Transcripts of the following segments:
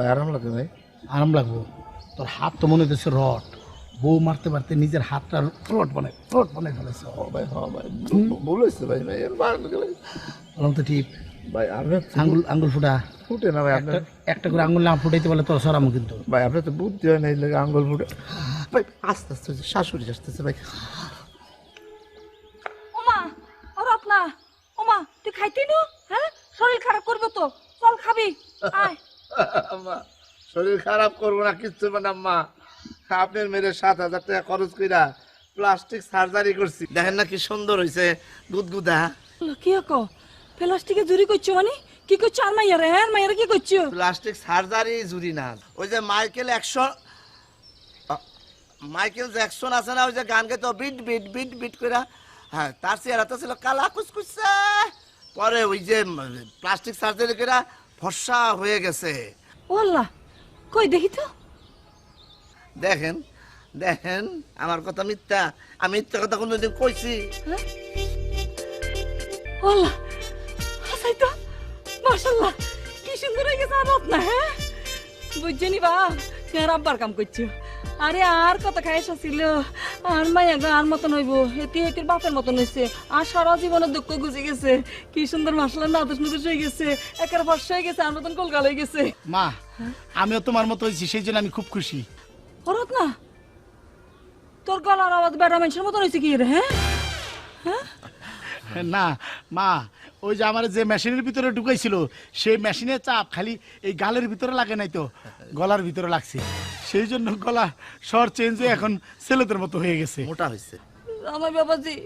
ভাই আরাম লাগে ভাই। আরাম লাগবো। তোর হাত তো মনে হচ্ছে রড। বউ মারতে মারতে নিজের হাতটা রড বানায় রড বানায় ফেলেছে। ও ভাই হ্যাঁ ভাই ভুল হয়েছে ভাই ভাই বললাম তো ঠিক। ভাই আপনি আঙ্গুল আঙ্গুল ফুটা। ফুটে না ভাই আপনার একটা করে আঙ্গুল না ফুটাইতে বলে তোর সরামো কিন্তু। ভাই আপনার তো বুদ্ধি হয় না এই লাগে আঙ্গুল ফুটে। ভাই আস্তে আস্তে শাশুড়ি আসতেছে ভাই। ওমা ও রত্না। ওমা তুই খাইতি নু? হ্যাঁ? শরীর খারাপ করব তো চল খাবি আয় আম্মা শরীর খারাপ করব না কিচ্ছু মানে আম্মা। আপনার মেরে সাত হাজার টাকা খরচ কইরা প্লাস্টিক সার্জারি করছি। দেখেন না কি সুন্দর হয়েছে গুদগুদা কি কো প্লাস্টিকে জুরি করছ মানে? কি করছ আর মাইয়ারে হ্যাঁ? মাইয়ারে কি করছ? প্লাস্টিক সার্জারি জুরি না। ওই যে মাইকেল অ্যাকশন মাইকেল জ্যাকসন আছে না ওই যে গান গাইতো বিট বিট বিট বিট করে হ্যাঁ তার চেহারাটা ছিল কালা কুচকুচে পরে ওই যে প্লাস্টিক সার্জারি করে ফর্সা হয়ে গেছে। ও আল্লাহ কই দেখি তো। দেখেন দেখেন আমার কথা মিথ্যা। আমি মিথ্যা কথা কোনোদিন কইছি। হ্যাঁ? ও হাসাই তো। মাশাল্লাহ কি সুন্দর হয়ে গেছে আর রত্না হ্যাঁ? বুঝছেনি বা কাম করছ। আরে আর কত খাইস ছিল। আর মাইয়া গো আর মতন হইব। এটি হেতির বাপের মতন হইছে। আর সারা জীবনের দুঃখ গুজে গেছে। কি সুন্দর মাসাল্লাহ নাদুস নুদুস হয়ে গেছে। একের ফর্সা হয়ে গেছে আর মতন কলকাল হয়ে গেছে। মা আমিও তোমার মতো হয়েছি সেই জন্য আমি খুব খুশি। ও রত্না তোর গলার আওয়াজ বেড়া মানুষের মতন হয়েছে কি রে হ্যাঁ? না মা ওই যে আমার যে মেশিনের ভিতরে ঢুকাইছিল সেই মেশিনের চাপ খালি এই গালের ভিতরে লাগে নাই তো গলার ভিতরে লাগছে। সেই জন্য গলা স্বর চেঞ্জ হয়ে এখন ছেলেদের মতো হয়ে গেছে। মোটা হয়েছে আমার বাবাজি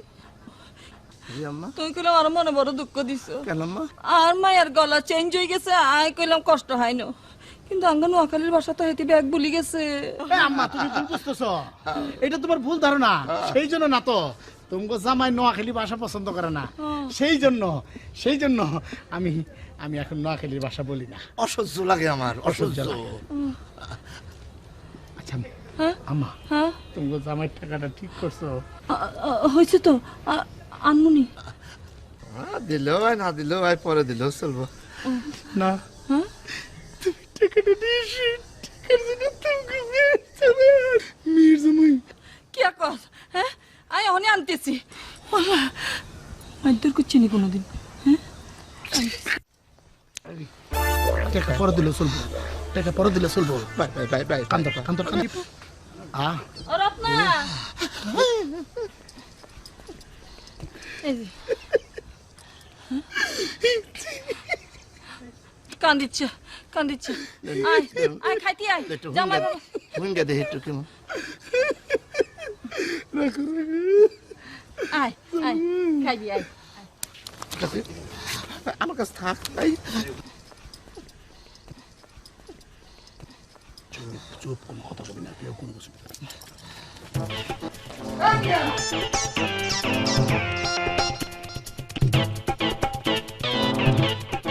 জি তুই কইলাম আর মনে বড় দুঃখ দিছ। কেন আম্মা? আর মায়ের গলা চেঞ্জ হয়ে গেছে আয় কইলাম কষ্ট হয় না। কিন্তু আঙ্গা নোয়াখালীর বাসা তো হেঁটে ব্যাগ ভুলি গেছে। এ আম্মা তুমি ভুল বুঝতেছ। এটা তোমার ভুল ধারণা। সেই জন্য না তো তোমাকে জামাই নোয়াখালী ভাষা পছন্দ করে না। সেই জন্য সেই জন্য আমি আমি এখন নোয়াখালীর ভাষা বলি না। অসহ্য লাগে আমার অসহ্য লাগে। আম্মা হ্যাঁ? তোমাকে জামাই টাকাটা ঠিক করছ? হয়েছে তো। আ- আনমুনি। দিলেও হয় না দিলেও হয় পরে দিলেও চলবো। না। হ্যাঁ? তুমি টাকাটা দিয়ে এসো। টাকার জন্য তোমাকে মেয়ের জামাই। কি কস হ্যাঁ? আনতেছি। মাইদুর করছি নি কোনোদিন। হ্যাঁ? টাকা পরে দিলে চলবো। টাকা পরে দিলে চলবো। Bye bye bye bye. Kandar কান্দর কান্দর। কান্দিচ্ছে কান্দিচ্ছে আয় আয় খাইতি আয় একটু জামাই বাবা হুঙ্গা দেখি একটু কেমন আয় আয় খাইবি আয় ঠিক আছে? আমার কাছে থাক চুপ কোনো কথা বলি না কেউ কোনো কিছু